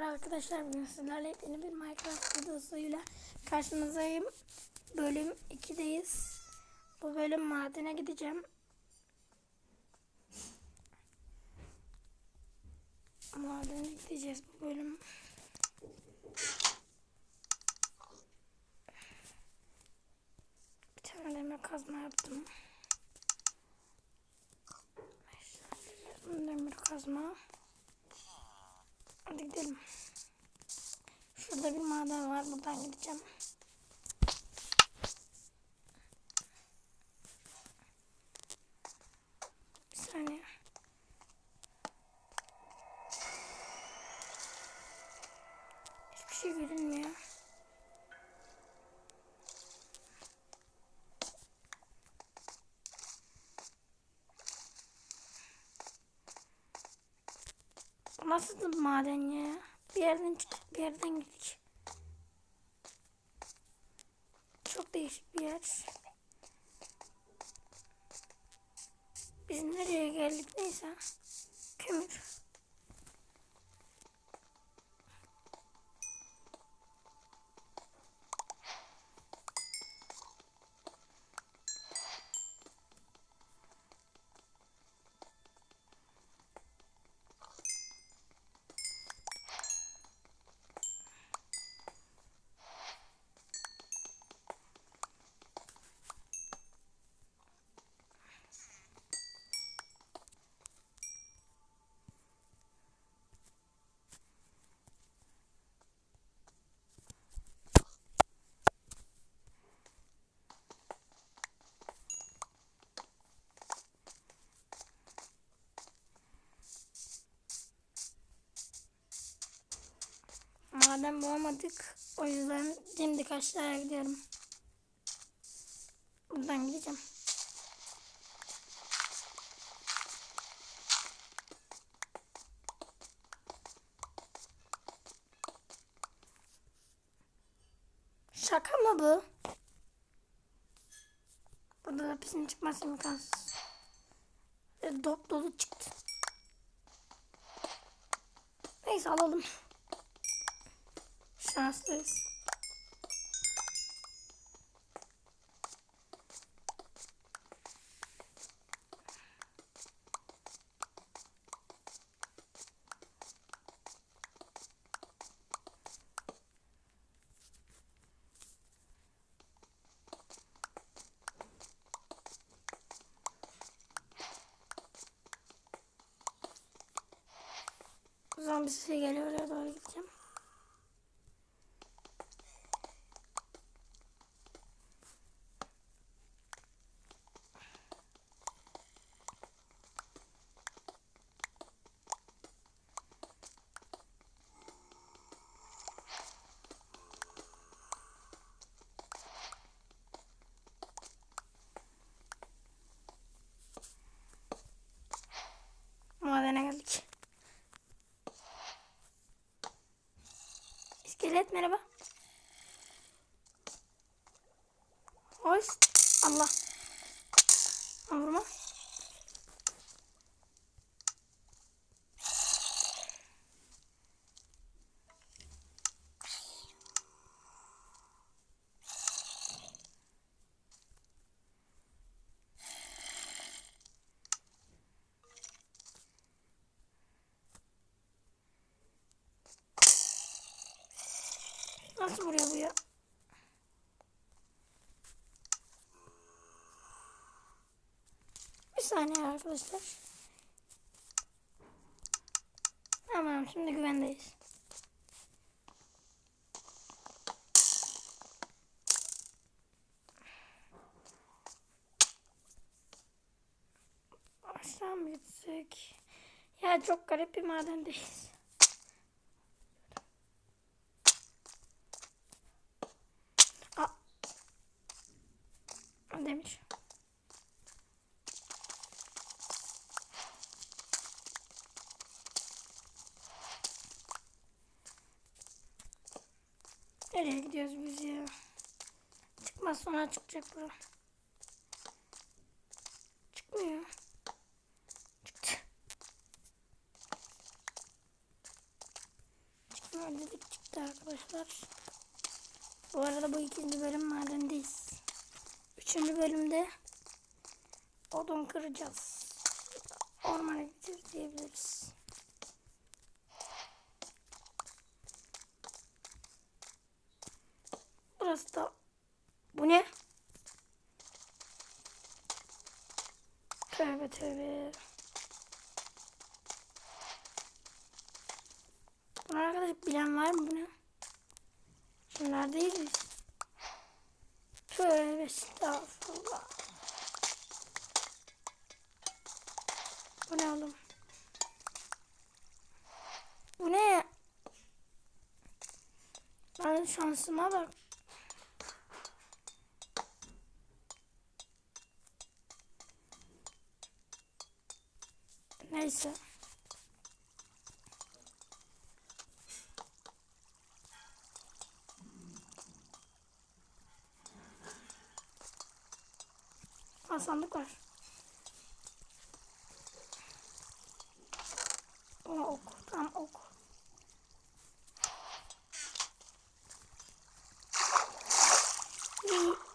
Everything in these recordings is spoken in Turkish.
Arkadaşlar bugün sizlerle yeni bir Minecraft videosuyla karşınızdayım. Bölüm 2'deyiz. Bu bölüm madene gideceğim. Madene gideceğiz bu bölüm. Bir tane demir kazma yaptım. Demir kazma. Hadi gidelim. Şurada bir maden var. Buradan gideceğim. Bir saniye. Hiçbir şey görünmüyor. Bir maden ya? Bir yerden çıktık, bir yerden gittik. Çok değişik bir yer. Biz nereye geldik neyse. Kömür. Maden bulamadık. O yüzden şimdi kaçlara gidiyorum. Buradan gideceğim. Şaka mı bu? Burada da pisin çıkması imkansız. Ve dop dolu çıktı. Neyse alalım. Şanslıyız. Zombi sesi geliyor oraya doğru gideceğim. Madene geldik. İskelet merhaba. Hoş. Allah. Vurma. Nasıl vuruyor bu ya? Bir saniye arkadaşlar. Tamam şimdi güvendeyiz. Aşağı mı gitsek? Ya çok garip bir madendeyiz. Aa. Demir. Nereye gidiyoruz biz ya? Çıkmaz sonra çıkacak bura. Çıkmıyor. Çıktı. ödedik çıktı arkadaşlar. Bu arada bu ikinci bölüm madendeyiz. Üçüncü bölümde odun kıracağız. Ormana gideceğiz diyebiliriz. Burası da bu ne? Tövbe tövbe. Bunu arkadaş bilen var mı bu ne? Neredeyiz biz? Tövbe estağfurullah. Bu ne oğlum? Bu ne? Ben şansıma bak. Neyse. Ha sandık var. O ok. Tam ok. İyi.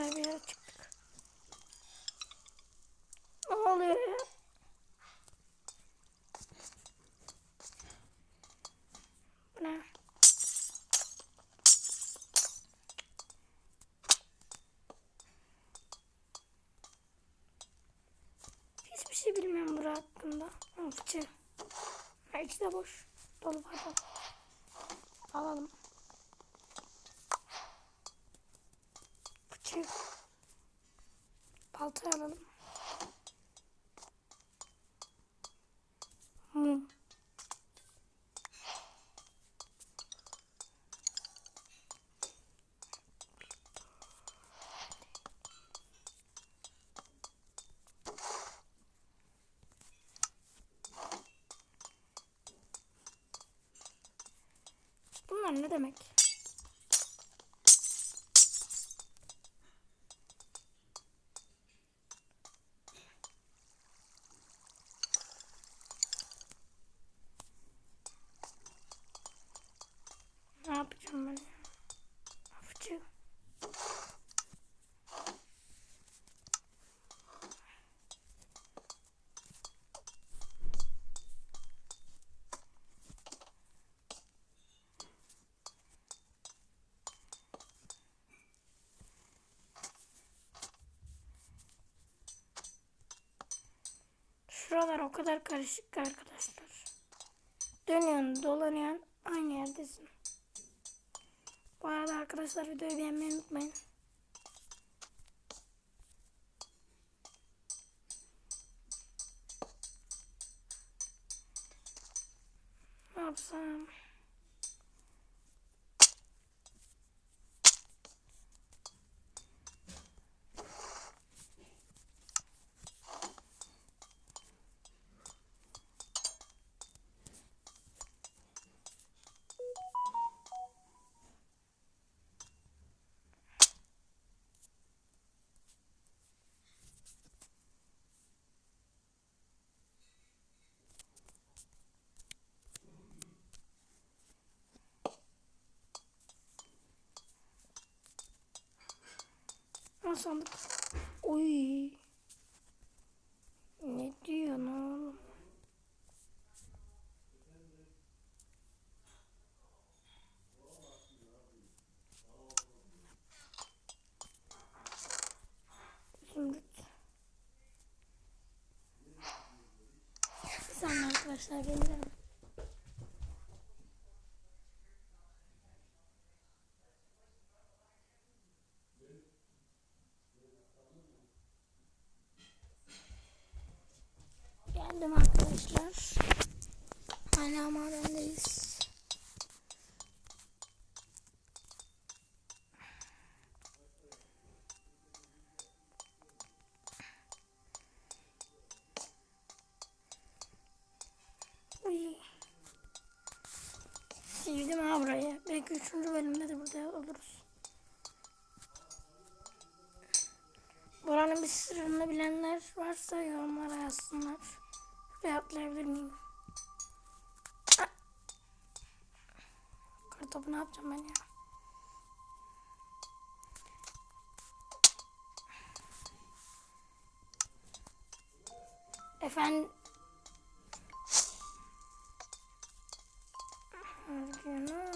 Güzel bir yere çıktık. Ne oluyor ya? Bu ne? Hiçbir şey bura hakkında. Ha, fıçı. Ha, içi de boş. Dolu pardon. Alalım. Fıçı. Balta alalım. Mum. Bunlar ne demek? Ne yapacağım ben? ya? Fıçı. Şuralar o kadar karışık ki arkadaşlar. Dönüyorsun, dolanıyorsun, aynı yerdesin. Bu arada arkadaşlar videoyu beğenmeyi unutmayın. Ne yapsam? Ha sandık. Oy. Ne diyorsun oğlum? Zümrüt. Saniye arkadaşlar Geldim üçüncü bölümde de burada oluruz. buranın bir sırrını bilenler varsa yorumlara yazsınlar. Şuraya atlayabilir miyim? Ah! Kartopu ne yapacağım ben ya? Efendim Ergene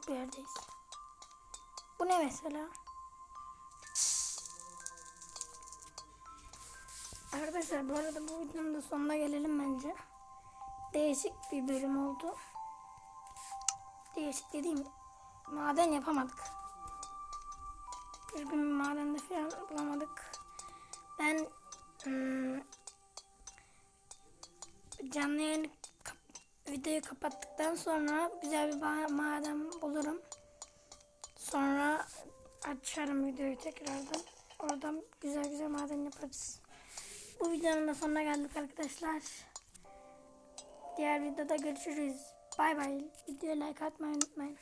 Dandik bir yerdeyiz. Bu ne mesela? Arkadaşlar bu arada bu videonun da sonuna gelelim bence. Değişik bir bölüm oldu. Değişik dediğim maden yapamadık. Düzgün bir madende falan bulamadık. Ben hmm, canlı yayın videoyu kapattıktan sonra güzel bir maden bulurum. Sonra açarım videoyu tekrardan. Oradan güzel güzel maden yaparız. Bu videonun da sonuna geldik arkadaşlar. Diğer videoda görüşürüz. Bay bay. Videoya like atmayı unutmayın.